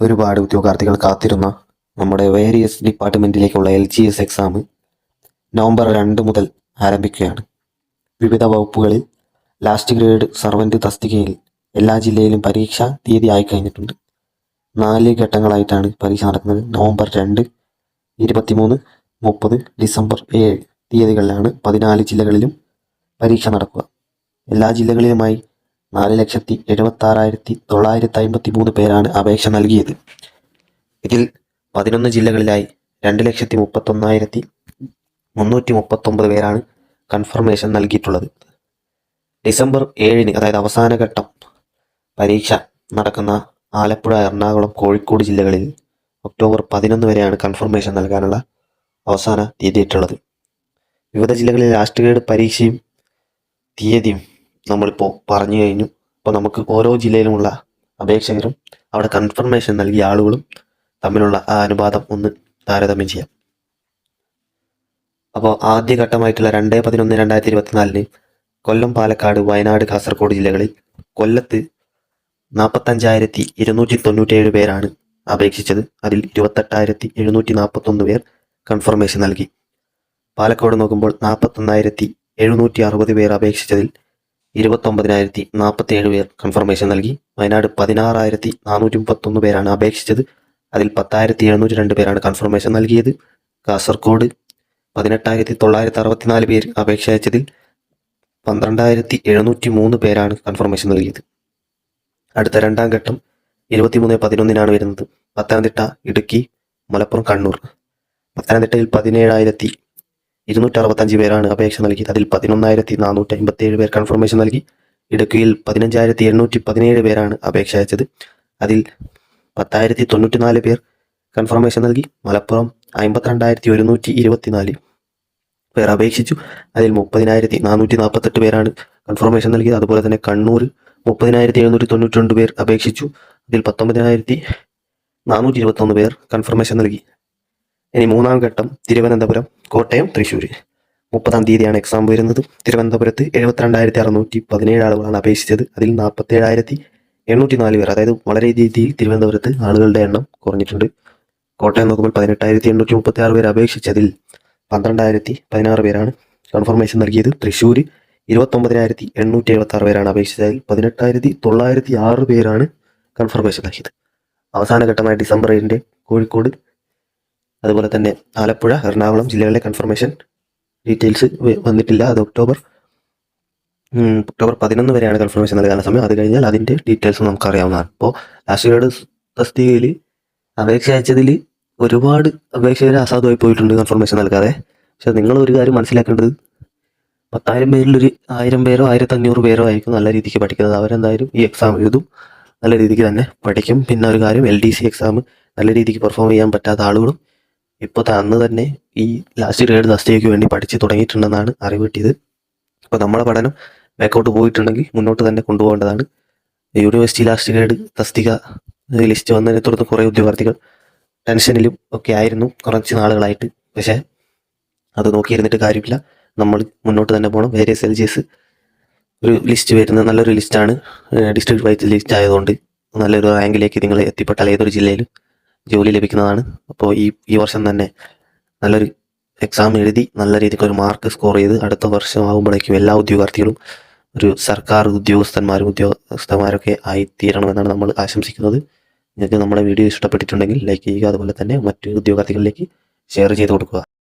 ഒരുപാട് ഉദ്യോഗാർത്ഥികൾ കാത്തിരുന്ന നമ്മുടെ various ഡിപ്പാർട്ട്മെന്റിലേക്കുള്ള L G S exam November രണ്ട് മുതൽ ആരംഭിക്കുകയാണ്. വിവിധ വകുപ്പുകളിൽ ലാസ്റ്റ് ഗ്രേഡ് സർവന്റ് തസ്തികയിൽ എല്ലാ ജില്ലയിലും പരീക്ഷ തീയതി ആയി കഴിഞ്ഞിട്ടുണ്ട്. നാല് ഘട്ടങ്ങളായിട്ടാണ് പരീക്ഷ നടക്കുന്നത്. നവംബർ രണ്ട് ഇരുപത്തിമൂന്ന് മുപ്പത് ഡിസംബർ ഏഴ് തീയതികളിലാണ് പതിനാല് ജില്ലകളിലും പരീക്ഷ നടക്കുക. എല്ലാ ജില്ലകളിലുമായി നാല് ലക്ഷത്തി എഴുപത്തി ആറായിരത്തി തൊള്ളായിരത്തി അമ്പത്തി മൂന്ന് പേരാണ് അപേക്ഷ നൽകിയത്. ഇതിൽ പതിനൊന്ന് ജില്ലകളിലായി രണ്ട് ലക്ഷത്തി മുപ്പത്തൊന്നായിരത്തി മുന്നൂറ്റി മുപ്പത്തൊമ്പത് പേരാണ് കൺഫർമേഷൻ നൽകിയിട്ടുള്ളത്. ഡിസംബർ ഏഴിന് അതായത് അവസാന ഘട്ടം പരീക്ഷ നടക്കുന്ന ആലപ്പുഴ എറണാകുളം കോഴിക്കോട് ജില്ലകളിൽ ഒക്ടോബർ പതിനൊന്ന് വരെയാണ് കൺഫർമേഷൻ നൽകാനുള്ള അവസാന തീയതിയിട്ടുള്ളത് വിവിധ ജില്ലകളിൽ ഗ്രേഡ് പരീക്ഷയും തീയതിയും നമ്മളിപ്പോൾ പറഞ്ഞു കഴിഞ്ഞു. അപ്പോൾ നമുക്ക് ഓരോ ജില്ലയിലുമുള്ള അപേക്ഷകരും അവിടെ കൺഫർമേഷൻ നൽകിയ ആളുകളും തമ്മിലുള്ള ആ അനുപാതം ഒന്ന് താരതമ്യം ചെയ്യാം. അപ്പോൾ ആദ്യ ഘട്ടമായിട്ടുള്ള രണ്ട് പതിനൊന്ന് രണ്ടായിരത്തി ഇരുപത്തിനാലിന് കൊല്ലം പാലക്കാട് വയനാട് കാസർഗോഡ് ജില്ലകളിൽ കൊല്ലത്ത് നാൽപ്പത്തഞ്ചായിരത്തി ഇരുന്നൂറ്റി തൊണ്ണൂറ്റേഴ് പേരാണ് അപേക്ഷിച്ചത്. അതിൽ ഇരുപത്തെട്ടായിരത്തി എഴുന്നൂറ്റി നാൽപ്പത്തൊന്ന് പേർ കൺഫർമേഷൻ നൽകി. പാലക്കാട് നോക്കുമ്പോൾ നാൽപ്പത്തൊന്നായിരത്തി എഴുന്നൂറ്റി അറുപത് പേർ അപേക്ഷിച്ചതിൽ ഇരുപത്തൊമ്പതിനായിരത്തി നാൽപ്പത്തി ഏഴ് പേർ കൺഫർമേഷൻ നൽകി. വയനാട് പതിനാറായിരത്തി നാനൂറ്റി മുപ്പത്തൊന്ന് പേരാണ് അപേക്ഷിച്ചത്. അതിൽ പത്തായിരത്തി എഴുന്നൂറ്റി രണ്ട് പേരാണ് കൺഫർമേഷൻ നൽകിയത്. കാസർഗോഡ് പതിനെട്ടായിരത്തി തൊള്ളായിരത്തി അറുപത്തിനാല് പേർ അപേക്ഷ അയച്ചതിൽ പന്ത്രണ്ടായിരത്തി എഴുന്നൂറ്റി മൂന്ന് പേരാണ് കൺഫർമേഷൻ നൽകിയത്. അടുത്ത രണ്ടാം ഘട്ടം ഇരുപത്തിമൂന്ന് പതിനൊന്നിനാണ് വരുന്നത്. പത്തനംതിട്ട ഇടുക്കി മലപ്പുറം കണ്ണൂർ. പത്തനംതിട്ടയിൽ പതിനേഴായിരത്തി ഇരുന്നൂറ്റി അറുപത്തഞ്ച് പേരാണ് അപേക്ഷ നൽകിയത് അതിൽ പതിനൊന്നായിരത്തി നാനൂറ്റി അമ്പത്തി ഏഴ് പേർ കൺഫർമേഷൻ നൽകി. ഇടുക്കിയിൽ പതിനഞ്ചായിരത്തി എണ്ണൂറ്റി പതിനേഴ് പേരാണ് അപേക്ഷ അയച്ചത്. അതിൽ പത്തായിരത്തി തൊണ്ണൂറ്റി നാല് പേർ കൺഫർമേഷൻ നൽകി. മലപ്പുറം അമ്പത്തിരണ്ടായിരത്തി ഒരുന്നൂറ്റി ഇരുപത്തിനാല് പേർ അപേക്ഷിച്ചു. അതിൽ മുപ്പതിനായിരത്തി നാനൂറ്റി നാൽപ്പത്തെട്ട് പേരാണ് കൺഫർമേഷൻ നൽകിയത്. അതുപോലെ തന്നെ കണ്ണൂർ മുപ്പതിനായിരത്തി എഴുന്നൂറ്റി തൊണ്ണൂറ്റി രണ്ട് പേർ അപേക്ഷിച്ചു. അതിൽ പത്തൊമ്പതിനായിരത്തി നാനൂറ്റി ഇരുപത്തൊന്ന് പേർ കൺഫർമേഷൻ നൽകി. ഇനി മൂന്നാം ഘട്ടം തിരുവനന്തപുരം കോട്ടയം തൃശ്ശൂർ മുപ്പതാം തീയതിയാണ് എക്സാം വരുന്നത്. തിരുവനന്തപുരത്ത് എഴുപത്തിരണ്ടായിരത്തി അറുന്നൂറ്റി പതിനേഴ് ആളുകളാണ് അപേക്ഷിച്ചത്. അതിൽ നാൽപ്പത്തേഴായിരത്തി എണ്ണൂറ്റി നാല് പേർ അതായത് വളരെ രീതിയിൽ തിരുവനന്തപുരത്ത് ആളുകളുടെ എണ്ണം കുറഞ്ഞിട്ടുണ്ട്. കോട്ടയം നോക്കുമ്പോൾ പതിനെട്ടായിരത്തി എണ്ണൂറ്റി മുപ്പത്തി ആറ് പേർ അപേക്ഷിച്ചതിൽ പന്ത്രണ്ടായിരത്തി പതിനാറ് പേരാണ് കൺഫർമേഷൻ നൽകിയത്. തൃശ്ശൂർ ഇരുപത്തൊമ്പതിനായിരത്തി എണ്ണൂറ്റി എഴുപത്തി ആറ് പേരാണ് അപേക്ഷിച്ചതിൽ പതിനെട്ടായിരത്തി തൊള്ളായിരത്തി ആറ് പേരാണ് കൺഫർമേഷൻ നൽകിയത്. അവസാന ഘട്ടമായ ഡിസംബർ ഏഴിന്റെ കോഴിക്കോട് അതുപോലെ തന്നെ ആലപ്പുഴ എറണാകുളം ജില്ലകളിലെ കൺഫർമേഷൻ ഡീറ്റെയിൽസ് വന്നിട്ടില്ല. അത് ഒക്ടോബർ ഒക്ടോബർ പതിനൊന്ന് വരെയാണ് കൺഫർമേഷൻ നൽകാനുള്ള സമയം. അത് കഴിഞ്ഞാൽ അതിന്റെ ഡീറ്റെയിൽസ് നമുക്കറിയാവുന്നതാണ്. അപ്പോൾ ഗ്രേഡ് തസ്തികയിൽ അപേക്ഷ അയച്ചതിൽ ഒരുപാട് അപേക്ഷകർ അസാധുവായി പോയിട്ടുണ്ട് കൺഫർമേഷൻ നൽകാതെ. പക്ഷെ നിങ്ങൾ ഒരു കാര്യം മനസ്സിലാക്കേണ്ടത് പത്തായിരം പേരിലൊരു ആയിരം പേരോ ആയിരത്തി അഞ്ഞൂറ് പേരോ ആയിരിക്കും നല്ല രീതിക്ക് പഠിക്കുന്നത്. അവരെന്തായാലും ഈ എക്സാം എഴുതും നല്ല രീതിക്ക് തന്നെ പഠിക്കും. പിന്നെ ഒരു കാര്യം എൽ ഡി സി എക്സാം നല്ല രീതിക്ക് പെർഫോം ചെയ്യാൻ പറ്റാത്ത ആളുകളും ഇപ്പോൾ അന്ന് തന്നെ ഈ ലാസ്റ്റ് ഗ്രേഡ് തസ്തികയ്ക്ക് വേണ്ടി പഠിച്ച് തുടങ്ങിയിട്ടുണ്ടെന്നാണ് അറിവ് കിട്ടിയത്. അപ്പോൾ നമ്മളെ പഠനം ബാക്കോട്ട് പോയിട്ടുണ്ടെങ്കിൽ മുന്നോട്ട് തന്നെ കൊണ്ടുപോകേണ്ടതാണ്. യൂണിവേഴ്സിറ്റി ലാസ്റ്റ് ഗ്രേഡ് തസ്തിക ലിസ്റ്റ് വന്നതിനെ തുടർന്ന് കുറേ ഉദ്യോഗാർത്ഥികൾ ടെൻഷനിലും ഒക്കെ ആയിരുന്നു കുറച്ച് നാളുകളായിട്ട്. പക്ഷേ അത് നോക്കിയിരുന്നിട്ട് കാര്യമില്ല. നമ്മൾ മുന്നോട്ട് തന്നെ പോകണം. വേരിയസ് എൽ ജി എസ് ഒരു ലിസ്റ്റ് വരുന്ന നല്ലൊരു ലിസ്റ്റാണ് ഡിസ്ട്രിക്ട് വൈസ് ലിസ്റ്റ് ആയതുകൊണ്ട് നല്ലൊരു റാങ്കിലേക്ക് നിങ്ങൾ എത്തിപ്പെട്ടാൽ ഏതൊരു ജില്ലയിലും ജോലി ലഭിക്കുന്നതാണ്. അപ്പോൾ ഈ ഈ വർഷം തന്നെ നല്ലൊരു എക്സാം എഴുതി നല്ല രീതിക്ക് ഒരു മാർക്ക് സ്കോർ ചെയ്ത് അടുത്ത വർഷം ആകുമ്പോഴേക്കും എല്ലാ ഉദ്യോഗാർത്ഥികളും ഒരു സർക്കാർ ഉദ്യോഗസ്ഥന്മാരും ഉദ്യോഗസ്ഥന്മാരൊക്കെ ആയിത്തീരണമെന്നാണ് നമ്മൾ ആശംസിക്കുന്നത്. നിങ്ങൾക്ക് നമ്മുടെ വീഡിയോ ഇഷ്ടപ്പെട്ടിട്ടുണ്ടെങ്കിൽ ലൈക്ക് ചെയ്യുക. അതുപോലെ തന്നെ മറ്റു ഉദ്യോഗാർത്ഥികളിലേക്ക് ഷെയർ ചെയ്ത് കൊടുക്കുക.